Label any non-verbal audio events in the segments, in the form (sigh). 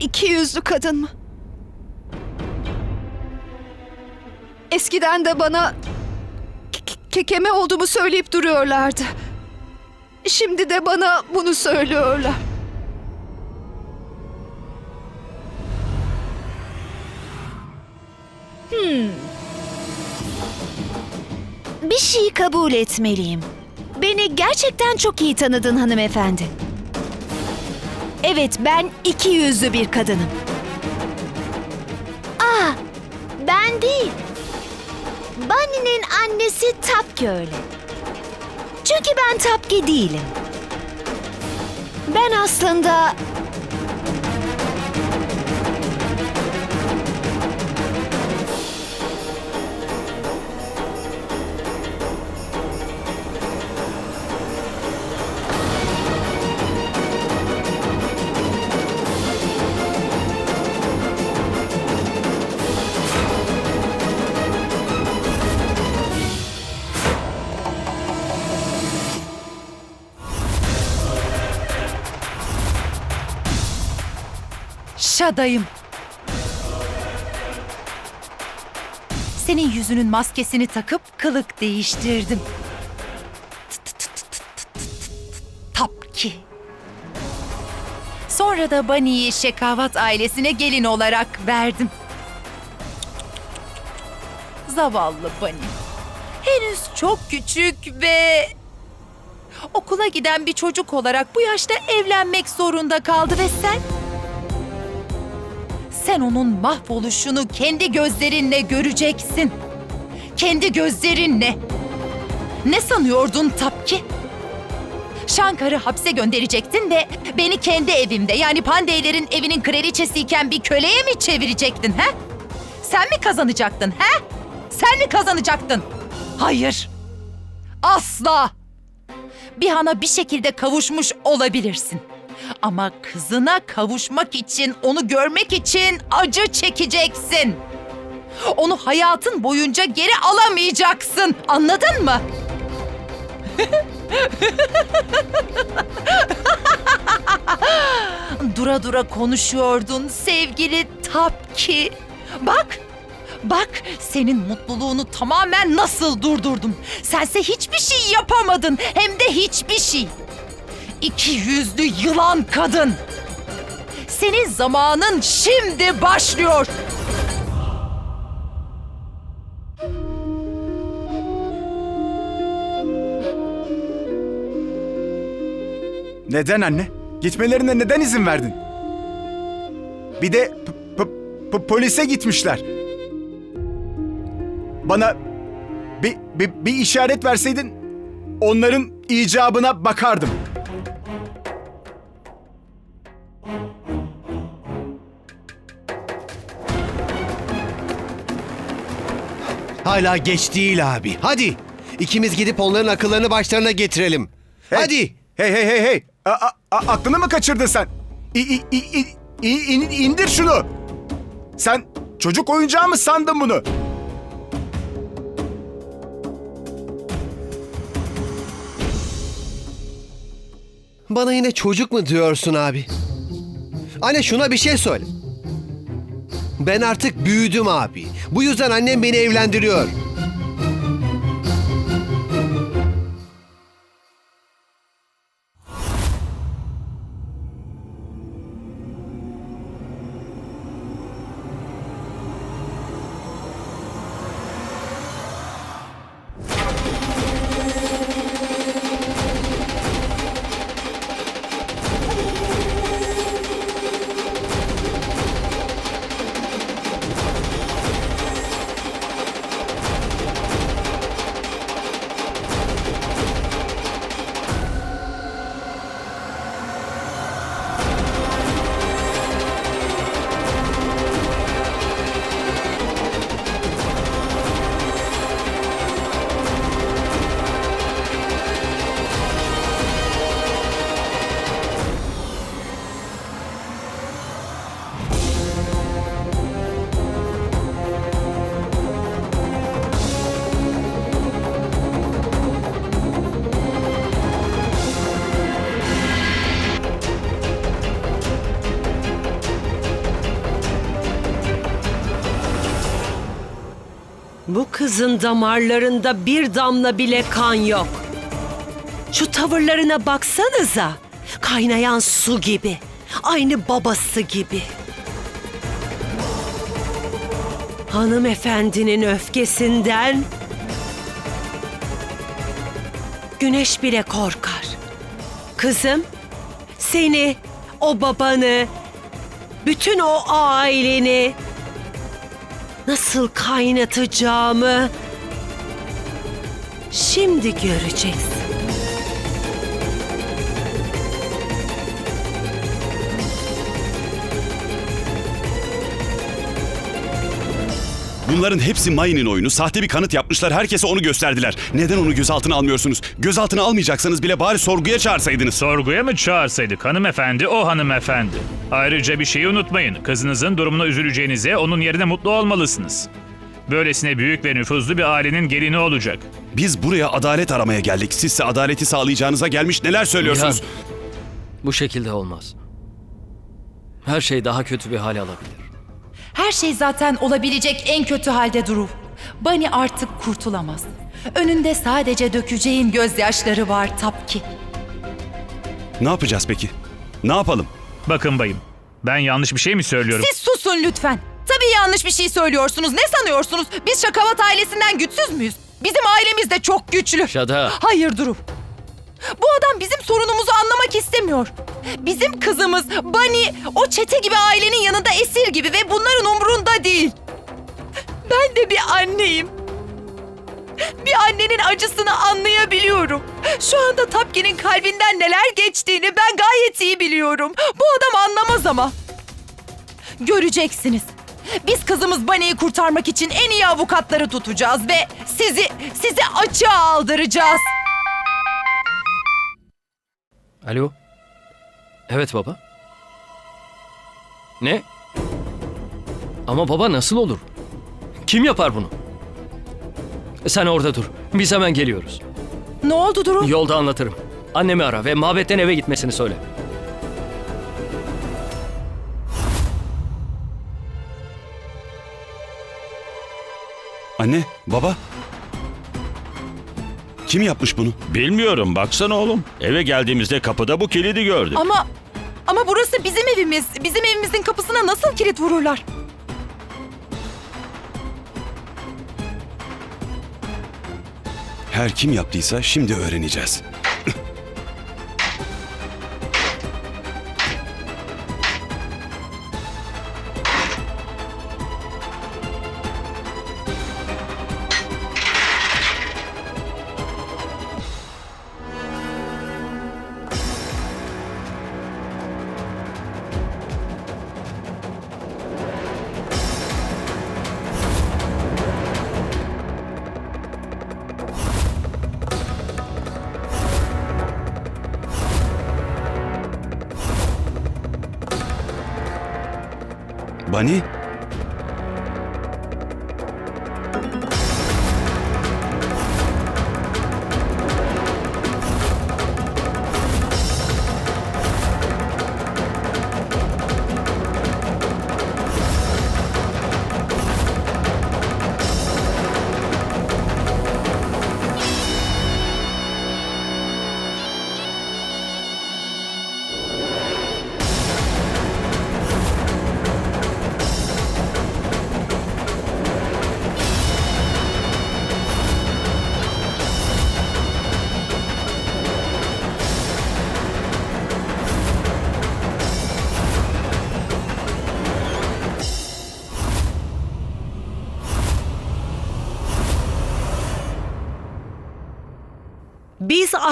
iki yüzlü kadın mı? Eskiden de bana ke- kekeme olduğumu söyleyip duruyorlardı. Şimdi de bana bunu söylüyorlar. Bir şeyi kabul etmeliyim. Beni gerçekten çok iyi tanıdın hanımefendi. Evet, ben iki yüzlü bir kadınım. Aa, ben değil. Bunny'nin annesi Tapki öyle. Çünkü ben Tapki değilim. Ben aslında Şadayım. Senin yüzünün maskesini takıp kılık değiştirdim. Tapki. Sonra da Bunny'yi Şekavat ailesine gelin olarak verdim. Zavallı Bunny. Henüz çok küçük ve okula giden bir çocuk olarak bu yaşta evlenmek zorunda kaldı ve sen sen onun mahvoluşunu kendi gözlerinle göreceksin. Kendi gözlerinle. Ne sanıyordun Tapki? Şankar'ı hapse gönderecektin ve beni kendi evimde yani Pandeylerin evinin kraliçesiyken bir köleye mi çevirecektin he? Sen mi kazanacaktın he? Sen mi kazanacaktın? Hayır. Asla. Bir hana bir şekilde kavuşmuş olabilirsin. Ama kızına kavuşmak için, onu görmek için acı çekeceksin. Onu hayatın boyunca geri alamayacaksın. Anladın mı? (laughs) dura dura konuşuyordun sevgili Tapki. Bak, bak senin mutluluğunu tamamen nasıl durdurdum. Sense hiçbir şey yapamadın. Hem de hiçbir şey. İki yüzlü yılan kadın. Senin zamanın şimdi başlıyor. Neden anne? Gitmelerine neden izin verdin? Bir de polise gitmişler. Bana bir, bir, bir işaret verseydin onların icabına bakardım. Hala geç değil abi. Hadi. İkimiz gidip onların akıllarını başlarına getirelim. Hey, Hadi. Hey hey hey hey. A- a- a- aklını mı kaçırdın sen? İ- i- i- i- in- indir şunu. Sen çocuk oyuncağı mı sandın bunu? Bana yine çocuk mu diyorsun abi? Anne şuna bir şey söyle. Ben artık büyüdüm abi. Bu yüzden annem beni evlendiriyor. Kızın damarlarında bir damla bile kan yok. Şu tavırlarına baksanıza. Kaynayan su gibi. Aynı babası gibi. Hanımefendinin öfkesinden güneş bile korkar. Kızım, seni, o babanı, bütün o aileni nasıl kaynatacağımı şimdi göreceksin. Bunların hepsi Mayı'nın oyunu. Sahte bir kanıt yapmışlar. Herkese onu gösterdiler. Neden onu gözaltına almıyorsunuz? Gözaltına almayacaksanız bile bari sorguya çağırsaydınız. Sorguya mı çağırsaydık hanımefendi o hanımefendi. Ayrıca bir şeyi unutmayın. Kızınızın durumuna üzüleceğinize onun yerine mutlu olmalısınız. Böylesine büyük ve nüfuzlu bir ailenin gelini olacak. Biz buraya adalet aramaya geldik. Sizse adaleti sağlayacağınıza gelmiş neler söylüyorsunuz? Nihan, bu şekilde olmaz. Her şey daha kötü bir hal alabilir. Her şey zaten olabilecek en kötü halde Duru. Bunny artık kurtulamaz. Önünde sadece dökeceğin gözyaşları var Tapki. Ne yapacağız peki? Ne yapalım? Bakın bayım, ben yanlış bir şey mi söylüyorum? Siz susun lütfen. Tabii yanlış bir şey söylüyorsunuz. Ne sanıyorsunuz? Biz Şakavat ailesinden güçsüz müyüz? Bizim ailemiz de çok güçlü. Şada, Hayır Duru. Bu adam bizim sorunumuzu anlamak istemiyor. Bizim kızımız Bunny o çete gibi ailenin yanında esir gibi ve bunların umrunda değil. Ben de bir anneyim. Bir annenin acısını anlayabiliyorum. Şu anda Tapki'nin kalbinden neler geçtiğini ben gayet iyi biliyorum. Bu adam anlamaz ama. Göreceksiniz. Biz kızımız Bunny'yi kurtarmak için en iyi avukatları tutacağız ve sizi sizi açığa aldıracağız. Alo. Evet baba. Ne? Ama baba nasıl olur? Kim yapar bunu? Sen orada dur. Biz hemen geliyoruz. Ne oldu Duru? Yolda anlatırım. Annemi ara ve mabetten eve gitmesini söyle. Anne, baba. Kim yapmış bunu? Bilmiyorum baksana oğlum. Eve geldiğimizde kapıda bu kilidi gördüm. Ama ama burası bizim evimiz. Bizim evimizin kapısına nasıl kilit vururlar? Her kim yaptıysa şimdi öğreneceğiz. Bani,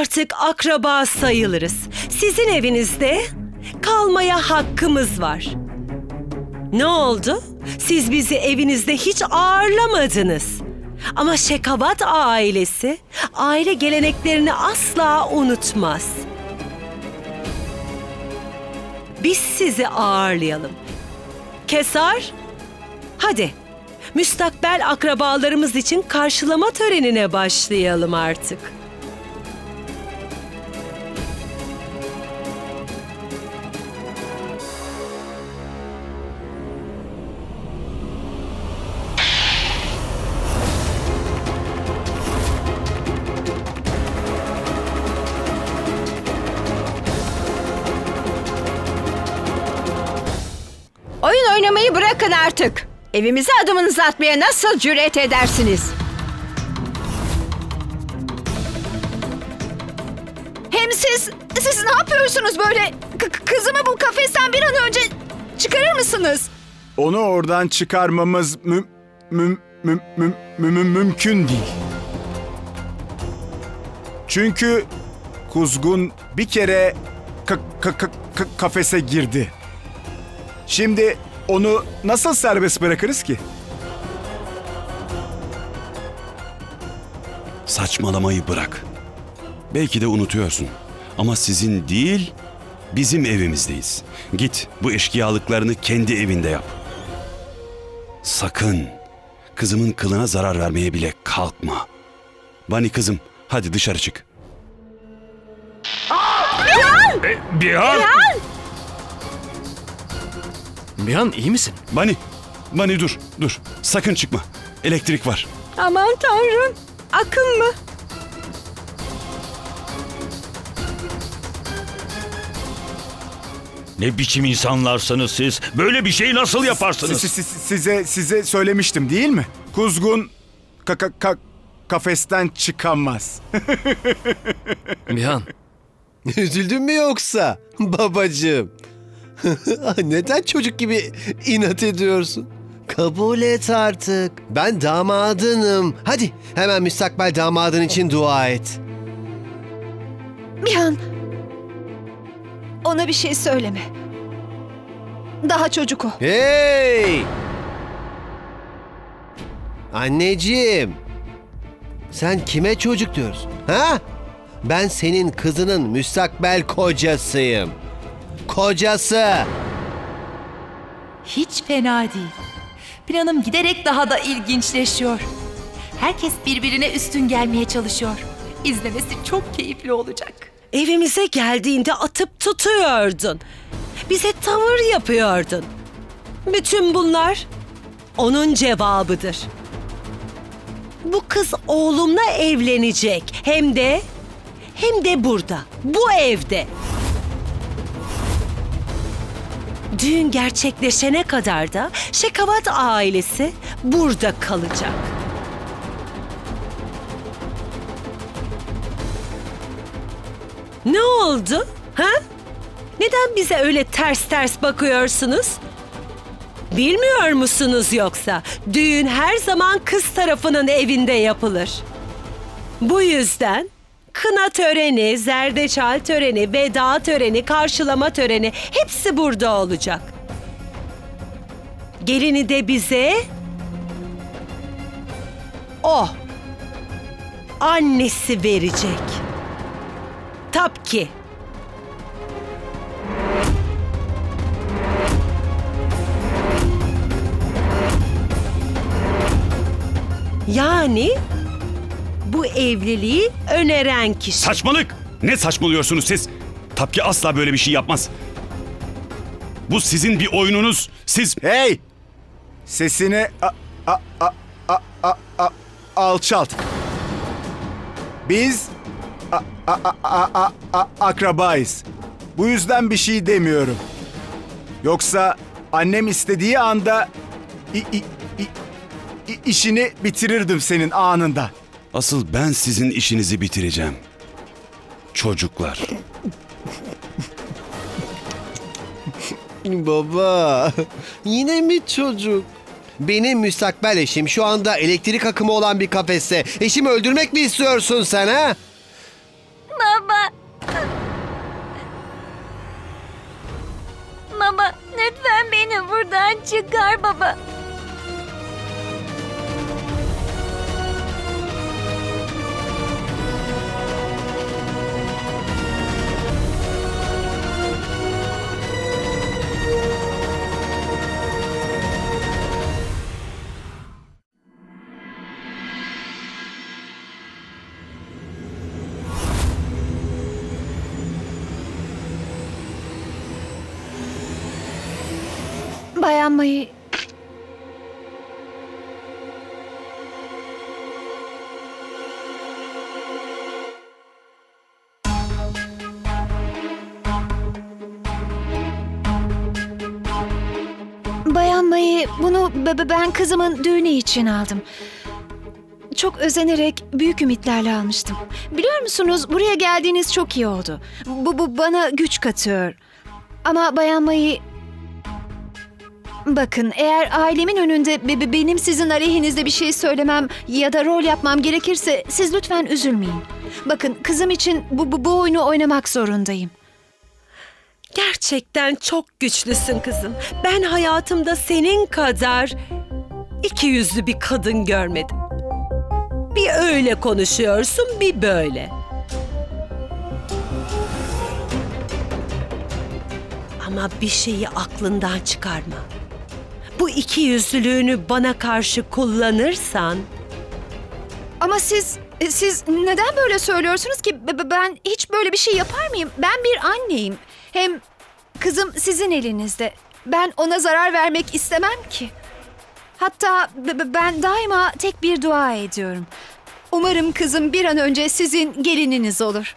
artık akraba sayılırız. Sizin evinizde kalmaya hakkımız var. Ne oldu? Siz bizi evinizde hiç ağırlamadınız. Ama Şekavat ailesi aile geleneklerini asla unutmaz. Biz sizi ağırlayalım. Kesar, hadi müstakbel akrabalarımız için karşılama törenine başlayalım artık. Evimize adımınızı atmaya nasıl cüret edersiniz? Hem siz, siz ne yapıyorsunuz böyle? K- kızımı bu kafesten bir an önce çıkarır mısınız? Onu oradan çıkarmamız mü, mü, mü, mü, mü- mü- mümkün değil. Çünkü kuzgun bir kere ka- ka- ka- kafese girdi. Şimdi onu nasıl serbest bırakırız ki? Saçmalamayı bırak. Belki de unutuyorsun. Ama sizin değil, bizim evimizdeyiz. Git bu eşkıyalıklarını kendi evinde yap. Sakın kızımın kılına zarar vermeye bile kalkma. Bani kızım, hadi dışarı çık. E, Bihan iyi misin? Bani, Bani dur, dur. Sakın çıkma. Elektrik var. Aman tanrım. Akın mı? Ne biçim insanlarsınız siz? Böyle bir şeyi nasıl yaparsınız? Si- si- si- size size söylemiştim değil mi? Kuzgun ka- ka- ka- kafesten çıkamaz. (laughs) Bihan. Üzüldün mü yoksa babacığım? Neden çocuk gibi inat ediyorsun? Kabul et artık. Ben damadınım. Hadi hemen müstakbel damadın için dua et. Bihan. Ona bir şey söyleme. Daha çocuk o. Hey! Anneciğim. Sen kime çocuk diyorsun? Ha? Ben senin kızının müstakbel kocasıyım. Kocası. Hiç fena değil. Planım giderek daha da ilginçleşiyor. Herkes birbirine üstün gelmeye çalışıyor. İzlemesi çok keyifli olacak. Evimize geldiğinde atıp tutuyordun. Bize tavır yapıyordun. Bütün bunlar onun cevabıdır. Bu kız oğlumla evlenecek. Hem de hem de burada. Bu evde. Düğün gerçekleşene kadar da Şekavat ailesi burada kalacak. Ne oldu? Ha? Neden bize öyle ters ters bakıyorsunuz? Bilmiyor musunuz yoksa? Düğün her zaman kız tarafının evinde yapılır. Bu yüzden kına töreni, zerdeçal töreni, veda töreni, karşılama töreni hepsi burada olacak. Gelini de bize o annesi verecek. Tabii ki. Yani bu evliliği öneren kişi. Saçmalık! Ne saçmalıyorsunuz siz? Tapki asla böyle bir şey yapmaz. Bu sizin bir oyununuz. Siz Hey! Sesini a- a- a- a- a- a- alçalt. Biz a- a- a- a- a- a- akrabayız. Bu yüzden bir şey demiyorum. Yoksa annem istediği anda i- i- i- i- işini bitirirdim senin anında. Asıl ben sizin işinizi bitireceğim. Çocuklar. (laughs) Baba, yine mi çocuk? Benim müstakbel eşim şu anda elektrik akımı olan bir kafeste. Eşimi öldürmek mi istiyorsun sen ha? Baba. Baba lütfen beni buradan çıkar baba. Bayan Mayı, Bayan Mayı bunu be- be- ben kızımın düğünü için aldım. Çok özenerek büyük ümitlerle almıştım. Biliyor musunuz buraya geldiğiniz çok iyi oldu. Bu, bu bana güç katıyor. Ama Bayan Mayı... Bakın eğer ailemin önünde be- be- benim sizin aleyhinizde bir şey söylemem ya da rol yapmam gerekirse siz lütfen üzülmeyin. Bakın kızım için bu, bu, bu oyunu oynamak zorundayım. Gerçekten çok güçlüsün kızım. Ben hayatımda senin kadar iki yüzlü bir kadın görmedim. Bir öyle konuşuyorsun, bir böyle. Ama bir şeyi aklından çıkarma. Bu iki yüzlülüğünü bana karşı kullanırsan Ama siz e, siz neden böyle söylüyorsunuz ki? Be- be- Ben hiç böyle bir şey yapar mıyım? Ben bir anneyim. Hem kızım sizin elinizde. Ben ona zarar vermek istemem ki. Hatta be- be- ben daima tek bir dua ediyorum. Umarım kızım bir an önce sizin gelininiz olur.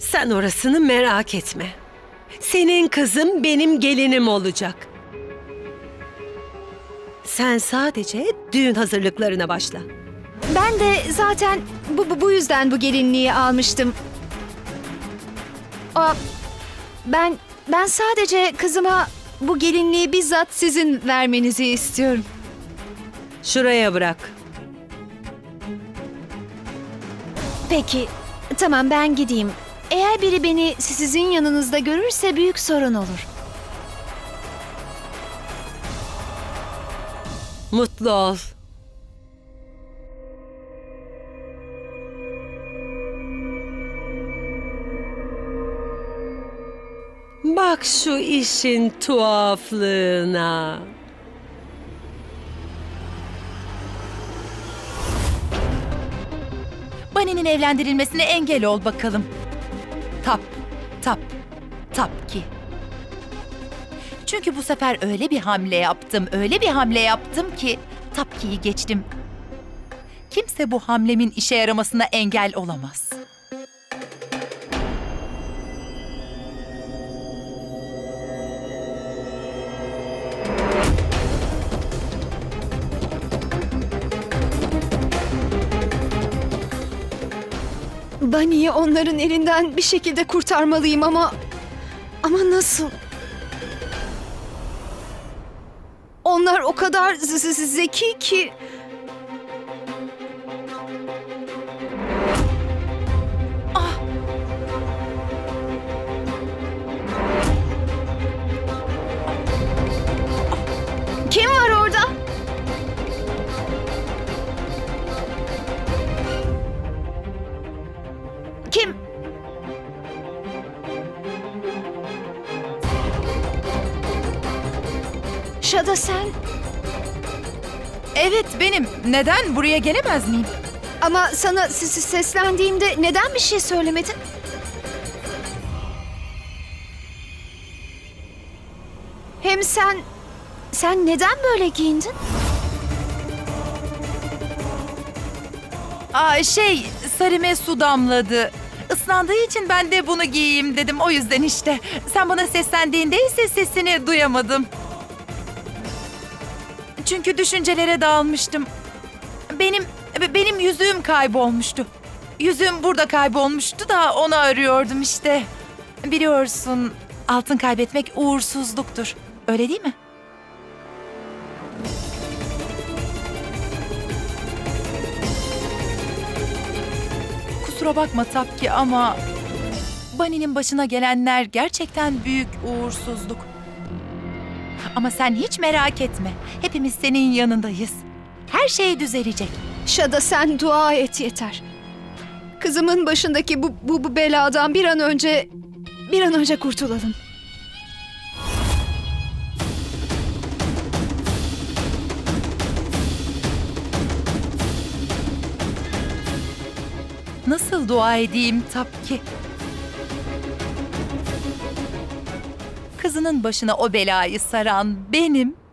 sen orasını merak etme. Senin kızım benim gelinim olacak. Sen sadece düğün hazırlıklarına başla. Ben de zaten bu, bu, bu yüzden bu gelinliği almıştım. Aa, ben ben sadece kızıma bu gelinliği bizzat sizin vermenizi istiyorum. Şuraya bırak. Peki, tamam ben gideyim. Eğer biri beni sizin yanınızda görürse büyük sorun olur. Mutlu ol. Bak şu işin tuhaflığına. Bani'nin evlendirilmesine engel ol bakalım. Tap, tap, tap ki. Çünkü bu sefer öyle bir hamle yaptım, öyle bir hamle yaptım ki Tapki'yi geçtim. Kimse bu hamlemin işe yaramasına engel olamaz. Bunny'i onların elinden bir şekilde kurtarmalıyım ama... Ama nasıl? Onlar o kadar zeki ki... Neden buraya gelemez miyim? Ama sana s- s- seslendiğimde neden bir şey söylemedin? Hem sen... Sen neden böyle giyindin? Aa şey, sarıme su damladı. Islandığı için ben de bunu giyeyim dedim. O yüzden işte. Sen bana seslendiğinde ise sesini duyamadım. Çünkü düşüncelere dalmıştım. Benim benim yüzüğüm kaybolmuştu. Yüzüğüm burada kaybolmuştu da onu arıyordum işte. Biliyorsun altın kaybetmek uğursuzluktur. Öyle değil mi? Kusura bakma Tapki ama... Bunny'nin başına gelenler gerçekten büyük uğursuzluk. Ama sen hiç merak etme. Hepimiz senin yanındayız. Her şey düzelecek. Şada sen dua et yeter. Kızımın başındaki bu, bu, bu beladan bir an önce... Bir an önce kurtulalım. Nasıl dua edeyim Tapki? Kızının başına o belayı saran benim.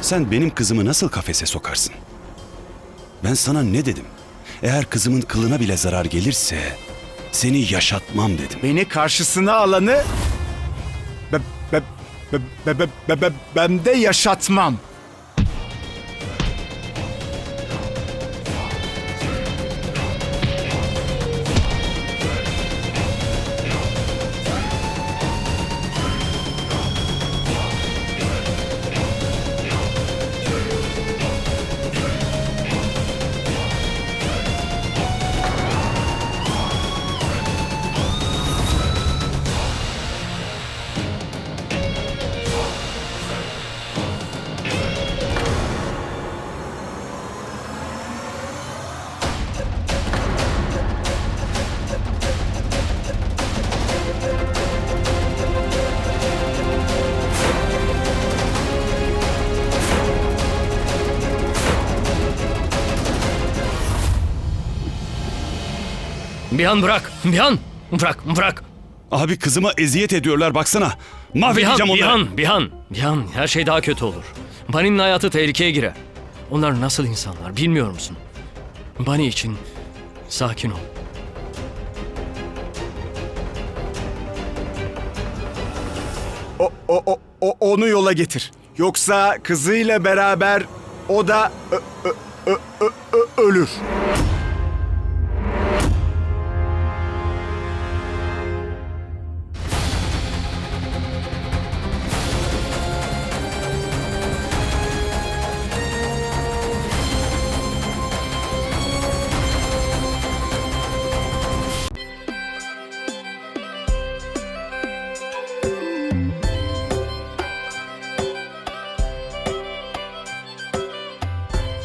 Sen benim kızımı nasıl kafese sokarsın? Ben sana ne dedim? Eğer kızımın kılına bile zarar gelirse seni yaşatmam dedim. Beni karşısına alanı be, be, be, be, be, be, be- ben de yaşatmam. Bihan bırak. Bihan. Bırak bırak. Abi kızıma eziyet ediyorlar baksana. Mahvedeceğim onları. Bihan, Bihan, Bihan. Her şey daha kötü olur. Bani'nin hayatı tehlikeye girer. Onlar nasıl insanlar bilmiyor musun? Bani için sakin ol. O, o, o, o- onu yola getir. Yoksa kızıyla beraber o da ö- ö- ö- ö- ö- ölür.